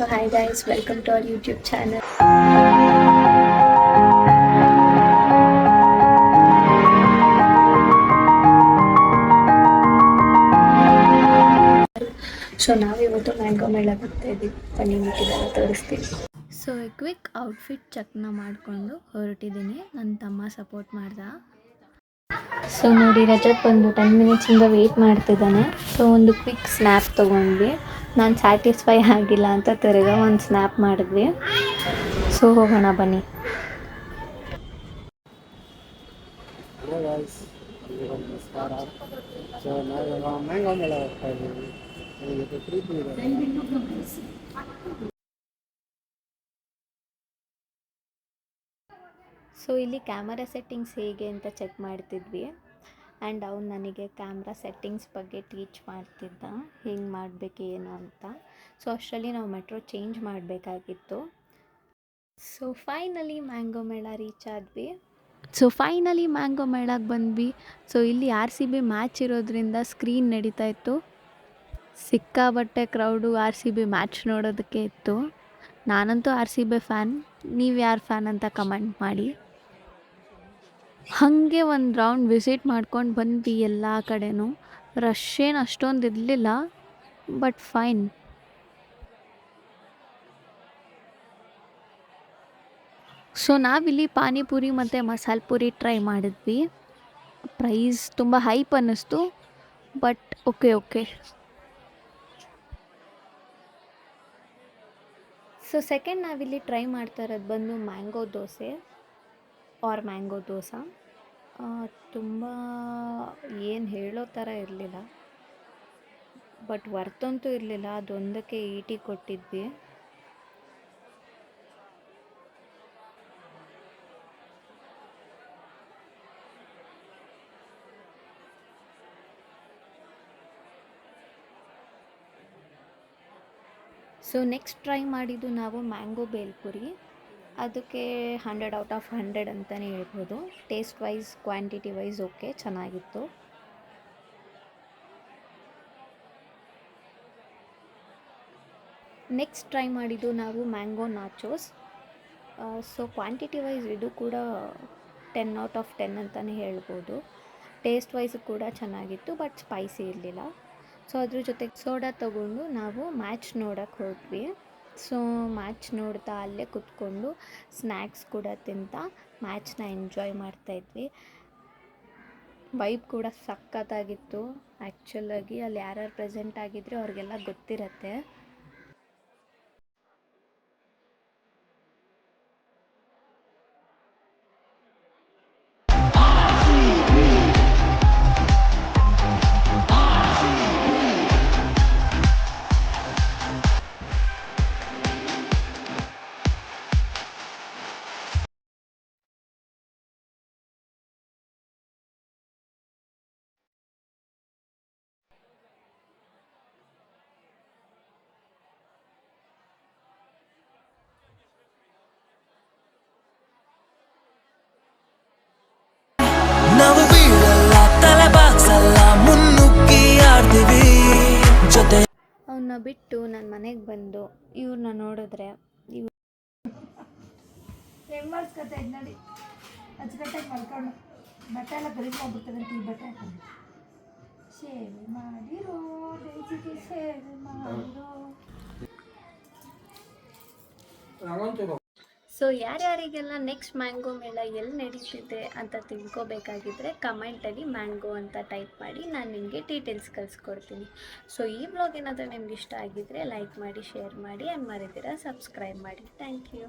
So hi guys, welcome to our YouTube channel. So ನಾವಿವತ್ತು mango ಮೇಳ ಬರ್ತಾ ಇದ್ದೀವಿ ಬನ್ನಿ ತೋರಿಸ್ತೀವಿ ಸೊ ಕ್ವಿಕ್ ಔಟ್ಫಿಟ್ ಚೆಕ್ನ ಮಾಡಿಕೊಂಡು ಹೊರಟಿದ್ದೀನಿ. ನನ್ನ ತಮ್ಮ ಸಪೋರ್ಟ್ ಮಾಡ್ದ. ಸೊ ನೋಡಿ ರಜತ್ ಬಂದು ಟೆನ್ ಮಿನಿಟ್ಸಿಂದ ವೆಯ್ಟ್ ಮಾಡ್ತಿದ್ದಾನೆ. ಸೊ ಒಂದು ಕ್ವಿಕ್ ಸ್ನ್ಯಾಪ್ ತೊಗೊಂಡ್ವಿ. ನಾನು ಸ್ಯಾಟಿಸ್ಫೈ ಆಗಿಲ್ಲ ಅಂತ ತಿರ್ಗಾ ಒಂದು ಸ್ನ್ಯಾಪ್ ಮಾಡಿದ್ವಿ. ಸೊ ಹೋಗೋಣ ಬನ್ನಿ. ಹಲೋ ಗಾಯ್ಸ್ ಎಲ್ರಿಗೂ ನಮಸ್ಕಾರ. ಸೊ ನಾವು ಮ್ಯಾಂಗೋ ಮೇಳ ಹೋಗ್ತಾ ಇದ್ದೀವಿ. ನನ್ನ ಜೊತೆ ಪ್ರೀತಿ ಇದೆ. ಸೊ ಇಲ್ಲಿ ಕ್ಯಾಮರಾ ಸೆಟ್ಟಿಂಗ್ಸ್ ಹೇಗೆ ಅಂತ ಚೆಕ್ ಮಾಡ್ತಿದ್ವಿ. ಆ್ಯಂಡ್ ಅವ್ನು ನನಗೆ ಕ್ಯಾಮ್ರಾ ಸೆಟ್ಟಿಂಗ್ಸ್ ಬಗ್ಗೆ ಟೀಚ್ ಮಾಡ್ತಿದ್ದ. ಹೆಂಗೆ ಮಾಡಬೇಕು ಏನು ಅಂತ. ಸೊ ಅಷ್ಟರಲ್ಲಿ ನಾವು ಮೆಟ್ರೋ ಚೇಂಜ್ ಮಾಡಬೇಕಾಗಿತ್ತು. ಸೊ ಫೈನಲಿ ಮ್ಯಾಂಗೋ ಮೇಳ ರೀಚ್ ಆದ್ವಿ. ಸೊ ಫೈನಲಿ ಮ್ಯಾಂಗೋ ಮೇಳಕ್ಕೆ ಬಂದ್ವಿ. ಸೊ ಇಲ್ಲಿ ಆರ್ ಸಿ ಬಿ ಮ್ಯಾಚ್ ಇರೋದ್ರಿಂದ ಸ್ಕ್ರೀನ್ ನಡೀತಾ ಇತ್ತು. ಸಿಕ್ಕಾಬಟ್ಟೆ crowd R C B match ನೋಡೋದಕ್ಕೆ ಇತ್ತು. ನಾನಂತೂ ಆರ್ ಸಿ ಬಿ ಫ್ಯಾನ್ ನೀವು ಯಾರು ಫ್ಯಾನ್ ಅಂತ ಕಮೆಂಟ್ ಮಾಡಿ. ಹಾಗೆ ಒಂದು ರೌಂಡ್ ವಿಸಿಟ್ ಮಾಡ್ಕೊಂಡು ಬಂದ್ವಿ ಎಲ್ಲ ಕಡೆನೂ. ರಶ್ ಏನು ಅಷ್ಟೊಂದು ಇರಲಿಲ್ಲ ಬಟ್ ಫೈನ್ ಸೊ ನಾವಿಲ್ಲಿ ಪಾನಿಪುರಿ ಮತ್ತು ಮಸಾಲೆ ಪುರಿ ಟ್ರೈ ಮಾಡಿದ್ವಿ. ಪ್ರೈಸ್ ತುಂಬ ಹೈಪ್ ಅನ್ನಿಸ್ತು but okay okay so second ನಾವಿಲ್ಲಿ ಟ್ರೈ ಮಾಡ್ತಾ ಇರೋದು ಬಂದು mango dosa. R mango dosa ತುಂಬ ಏನು ಹೇಳೋ ಥರ ಇರಲಿಲ್ಲ. ಬಟ್ ವರ್ತಂತೂ ಇರಲಿಲ್ಲ. ಅದೊಂದಕ್ಕೆ ಈಟಿ ಕೊಟ್ಟಿದ್ವಿ. ಸೊ ನೆಕ್ಸ್ಟ್ ಟ್ರೈ ಮಾಡಿದ್ದು ನಾವು ಮ್ಯಾಂಗೋ ಬೇಲ್ಪುರಿ ಅದಕ್ಕೆ ಹಂಡ್ರೆಡ್ ಔಟ್ ಆಫ್ ಹಂಡ್ರೆಡ್ ಅಂತಲೇ ಹೇಳ್ಬೋದು. Taste wise quantity wise okay ಚೆನ್ನಾಗಿತ್ತು. ನೆಕ್ಸ್ಟ್ ಟ್ರೈ ಮಾಡಿದ್ದು ನಾವು mango nachos so quantity wise ಇದು ಕೂಡ ಟೆನ್ ಔಟ್ ಆಫ್ ಟೆನ್ ಅಂತಲೇ ಹೇಳ್ಬೋದು. ಟೇಸ್ಟ್ ವೈಸ್ ಕೂಡ ಚೆನ್ನಾಗಿತ್ತು ಬಟ್ ಸ್ಪೈಸಿ ಇರಲಿಲ್ಲ. ಸೊ ಅದ್ರ ಜೊತೆಗೆ ಸೋಡಾ ತಗೊಂಡು ನಾವು ಮ್ಯಾಚ್ ನೋಡೋಕ್ಕೆ ಹೋದ್ವಿ. ಸೊ ಮ್ಯಾಚ್ ನೋಡ್ತಾ ಅಲ್ಲೇ ಕುತ್ಕೊಂಡು ಸ್ನ್ಯಾಕ್ಸ್ ಕೂಡ ತಿಂತ, ಮ್ಯಾಚ್ನ ಎಂಜಾಯ್ ಮಾಡ್ತಾಯಿದ್ವಿ ವೈಬ್ ಕೂಡ ಸಖತ್ತಾಗಿತ್ತು. ಆ್ಯಕ್ಚುಲಾಗಿ ಅಲ್ಲಿ ಯಾರ್ಯಾರು ಪ್ರೆಸೆಂಟ್ ಆಗಿದ್ರೆ ಅವ್ರಿಗೆಲ್ಲ ಗೊತ್ತಿರತ್ತೆ. ಅವನ್ನ ಬಿಟ್ಟು ನನ್ನ ಮನೆಗೆ ಬಂದು ಇವ್ರನ್ನ ನೋಡಿದ್ರೆ ಇವ್ ಹೆಂಗ್ ಮಾಡಿಸ್ಕೊತ ಇದ್ ನೋಡಿ? ಅಚ್ಚುಕಟ್ಟಾಗಿ ಮಲ್ಕೊಂಡು ಬಟ್ಟೆ ಎಲ್ಲ ಈ ಬಟ್ಟೆ ಹಾಕೊಂಡು. ಸೇವೆ ಮಾಡಿರೋ ಬೇಸಿಗೆ ಸೇವೆ ಮಾಡಿರೋ. ಸೊ ಯಾರ್ಯಾರಿಗೆಲ್ಲ ನೆಕ್ಸ್ಟ್ ಮ್ಯಾಂಗೋ ಮೇಳ ಎಲ್ಲಿ ನಡೀತಿದೆ ಅಂತ ತಿಳ್ಕೊಬೇಕಾಗಿದ್ರೆ ಕಮೆಂಟಲ್ಲಿ ಮ್ಯಾಂಗೋ ಅಂತ ಟೈಪ್ ಮಾಡಿ ನಾನು ನಿಮಗೆ ಡೀಟೇಲ್ಸ್ ಕಳಿಸ್ಕೊಡ್ತೀನಿ. ಸೊ ಈ ಬ್ಲಾಗ್ ಏನಾದರೂ ನಿಮ್ಗೆ ಇಷ್ಟ ಆಗಿದ್ದರೆ ಲೈಕ್ ಮಾಡಿ ಶೇರ್ ಮಾಡಿ ಆ್ಯಂಡ್ ಮರಿದಿರ ಸಬ್ಸ್ಕ್ರೈಬ್ ಮಾಡಿ. Thank you